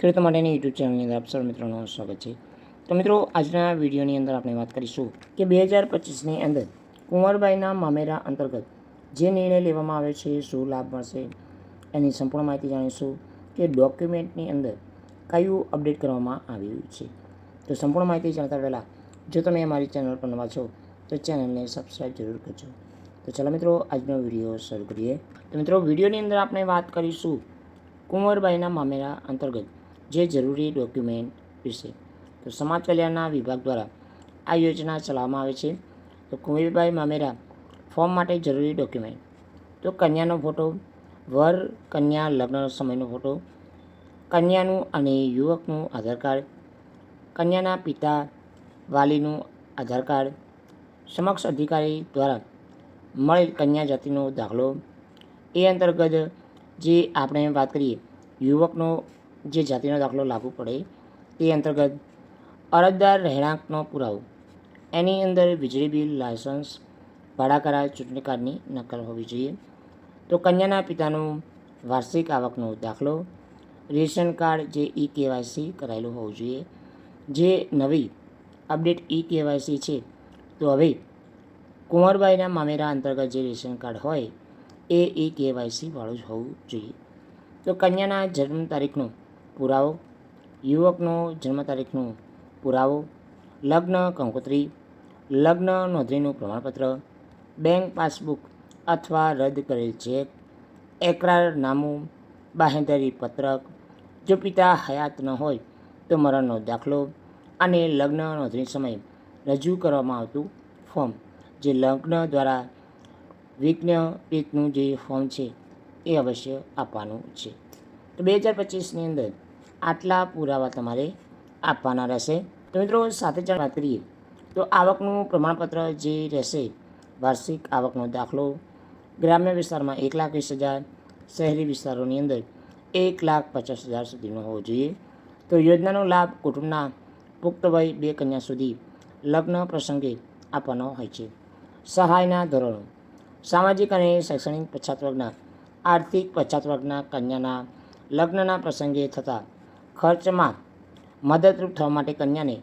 ખેડૂતો માટેની યુટ્યુબ ચેનલની અંદર આપ સર્વ મિત્રોનું સ્વાગત છે. તો મિત્રો, આજના વિડીયોની અંદર આપણે વાત કરીશું કે બે હજાર પચીસની અંદર કુંવરબાઈના મામેરા અંતર્ગત જે નિર્ણય લેવામાં આવે છે, શું લાભ મળશે એની સંપૂર્ણ માહિતી જાણીશું કે ડોક્યુમેન્ટની અંદર કયું અપડેટ કરવામાં આવ્યું છે. તો સંપૂર્ણ માહિતી જાણતા પહેલાં, જો તમે અમારી ચેનલ પર નવા છો, તો ચેનલને સબસ્ક્રાઈબ જરૂર કરજો. તો ચાલો મિત્રો, આજનો વીડિયો શરૂ કરીએ. તો મિત્રો, વિડીયોની અંદર આપણે વાત કરીશું કુંવરબાઈના મામેરા અંતર્ગત જે જરૂરી ડોક્યુમેન્ટ વિશે. તો સમાજ કલ્યાણના વિભાગ દ્વારા આ યોજના ચલાવવામાં આવે છે. તો કુંવરબાઈ મામેરા ફોર્મ માટે જરૂરી ડોક્યુમેન્ટ. તો કન્યાનો ફોટો, વર કન્યા લગ્ન સમયનો ફોટો, કન્યાનું અને યુવકનું આધાર કાર્ડ, કન્યાના પિતા વાલીનું આધાર કાર્ડ, સમક્ષ અધિકારી દ્વારા મળેલ કન્યા જાતિનો દાખલો. એ અંતર્ગત જે આપણે વાત કરીએ, યુવકનો જે જાતિનો દાખલો લાગુ પડે તે અંતર્ગત અરજદાર રહેણાંકનો પુરાવો. એની અંદર વીજળી બિલ, લાયસન્સ, ભાડા કરાર, ચૂંટણી કાર્ડની નકલ હોવી જોઈએ. તો કન્યાના પિતાનો વાર્ષિક આવકનો દાખલો, રેશન કાર્ડ જે ઈ કેવાયસી કરાયેલું હોવું જોઈએ. જે નવી અપડેટ ઈ કેવાયસી છે, તો હવે કુંવરબાઈના મામેરા અંતર્ગત જે રેશન કાર્ડ હોય, એ ઈ કેવાયસી વાળું જ હોવું જોઈએ. તો કન્યાના જન્મ તારીખનો પુરાવો, યુવકનો જન્મ તારીખનો પુરાવો, લગ્ન કંકોત્રી, લગ્ન નોંધણીનું પ્રમાણપત્ર, બેંક પાસબુક અથવા રદ કરેલ ચેક એકરારનામું બાહેંધરી પત્રક, જો પિતા હયાત ન હોય તો મરણનો દાખલો અને લગ્ન નોંધણી સમયે રજૂ કરવામાં આવતું ફોર્મ, જે લગ્ન દ્વારા વિજ્ઞપિતનું જે ફોર્મ છે એ અવશ્ય આપવાનું છે. તો બે હજાર પચીસની અંદર આટલા પુરાવા તમારે આપવાના રહેશે. તો મિત્રો, સાથે જ વાત કરીએ તો આવકનું પ્રમાણપત્ર જે રહેશે, વાર્ષિક આવકનો દાખલો, ગ્રામ્ય વિસ્તારમાં એક લાખ વીસ હજાર, શહેરી વિસ્તારોની અંદર એક લાખ પચાસ હજાર સુધીનો હોવો જોઈએ. તો યોજનાનો લાભ કુટુંબના પુખ્ત વય બે કન્યા સુધી લગ્ન પ્રસંગે આપવાનો હોય છે. સહાયના ધોરણો, સામાજિક અને શૈક્ષણિક પછાત વર્ગના, આર્થિક પછાત વર્ગના કન્યાના લગ્નના પ્રસંગે થતા ખર્ચમાં મદદરૂપ થવા માટે કન્યાને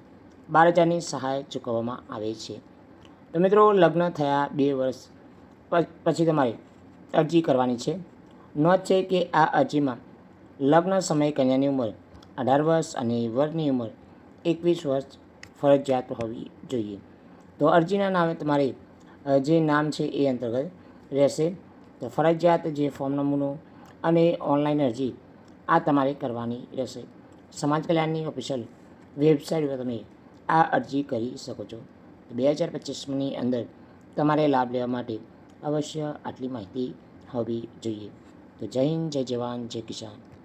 બાર હજારની સહાય ચૂકવવામાં આવે છે. તો મિત્રો, લગ્ન થયા બે વર્ષ પછી તમારે અરજી કરવાની છે. નોંધ છે કે આ અરજીમાં લગ્ન સમયે કન્યાની ઉંમર અઢાર વર્ષ અને વરની ઉંમર એકવીસ વર્ષ ફરજિયાત હોવી જોઈએ. તો અરજીના નામે તમારે જે નામ છે એ અંતર્ગત રહેશે. તો ફરજિયાત જે ફોર્મ નમૂનો અને ઓનલાઈન અરજી આ તમારે કરવાની રહેશે. સમાજ કલ્યાણની ઓફિશિયલ વેબસાઇટ પર તમે આ અરજી કરી શકો છો. બે હજાર પચીસની અંદર તમારે લાભ લેવા માટે અવશ્ય આટલી માહિતી હોવી જોઈએ. તો જય હિન્દ, જય જવાન, જય કિસાન.